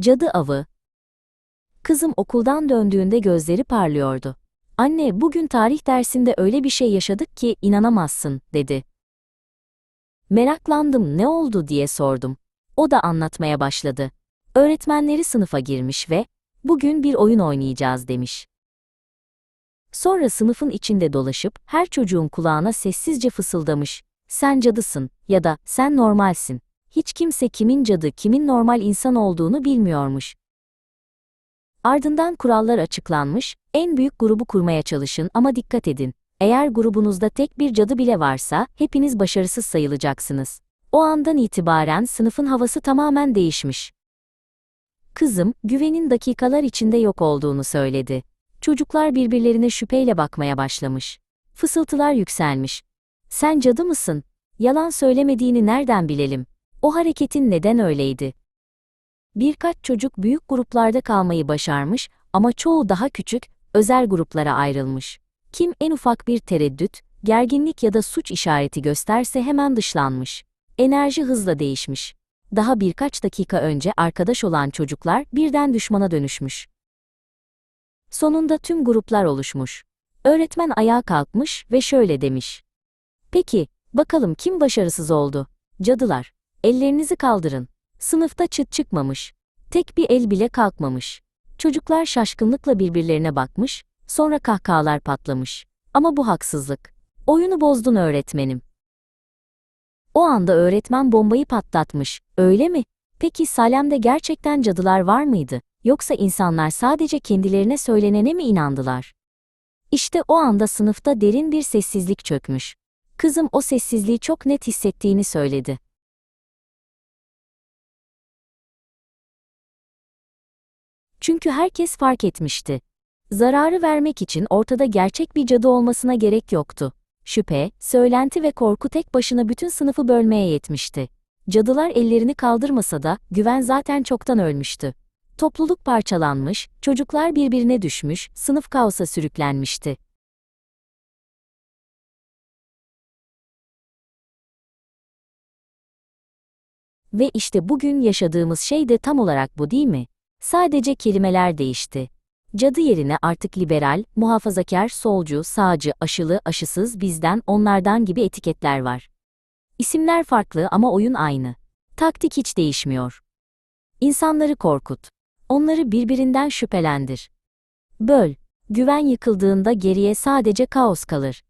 Cadı avı. Kızım okuldan döndüğünde gözleri parlıyordu. Anne, bugün tarih dersinde öyle bir şey yaşadık ki inanamazsın, dedi. Meraklandım, ne oldu diye sordum. O da anlatmaya başladı. Öğretmenleri sınıfa girmiş ve bugün bir oyun oynayacağız demiş. Sonra sınıfın içinde dolaşıp her çocuğun kulağına sessizce fısıldamış. Sen cadısın ya da sen normalsin. Hiç kimse kimin cadı, kimin normal insan olduğunu bilmiyormuş. Ardından kurallar açıklanmış, en büyük grubu kurmaya çalışın ama dikkat edin. Eğer grubunuzda tek bir cadı bile varsa, hepiniz başarısız sayılacaksınız. O andan itibaren sınıfın havası tamamen değişmiş. Kızım, güvenin dakikalar içinde yok olduğunu söyledi. Çocuklar birbirlerine şüpheyle bakmaya başlamış. Fısıltılar yükselmiş. Sen cadı mısın? Yalan söylemediğini nereden bilelim? O hareketin neden öyleydi? Birkaç çocuk büyük gruplarda kalmayı başarmış ama çoğu daha küçük, özel gruplara ayrılmış. Kim en ufak bir tereddüt, gerginlik ya da suç işareti gösterse hemen dışlanmış. Enerji hızla değişmiş. Daha birkaç dakika önce arkadaş olan çocuklar birden düşmana dönüşmüş. Sonunda tüm gruplar oluşmuş. Öğretmen ayağa kalkmış ve şöyle demiş. Peki, bakalım kim başarısız oldu? Cadılar, ellerinizi kaldırın. Sınıfta çıt çıkmamış. Tek bir el bile kalkmamış. Çocuklar şaşkınlıkla birbirlerine bakmış, sonra kahkahalar patlamış. Ama bu haksızlık. Oyunu bozdun öğretmenim. O anda öğretmen bombayı patlatmış. Öyle mi? Peki Salem'de gerçekten cadılar var mıydı? Yoksa insanlar sadece kendilerine söylenene mi inandılar? İşte o anda sınıfta derin bir sessizlik çökmüş. Kızım o sessizliği çok net hissettiğini söyledi. Çünkü herkes fark etmişti. Zararı vermek için ortada gerçek bir cadı olmasına gerek yoktu. Şüphe, söylenti ve korku tek başına bütün sınıfı bölmeye yetmişti. Cadılar ellerini kaldırmasa da güven zaten çoktan ölmüştü. Topluluk parçalanmış, çocuklar birbirine düşmüş, sınıf kaosa sürüklenmişti. Ve işte bugün yaşadığımız şey de tam olarak bu değil mi? Sadece kelimeler değişti. Cadı yerine artık liberal, muhafazakar, solcu, sağcı, aşılı, aşısız, bizden, onlardan gibi etiketler var. İsimler farklı ama oyun aynı. Taktik hiç değişmiyor. İnsanları korkut. Onları birbirinden şüphelendir. Böl. Güven yıkıldığında geriye sadece kaos kalır.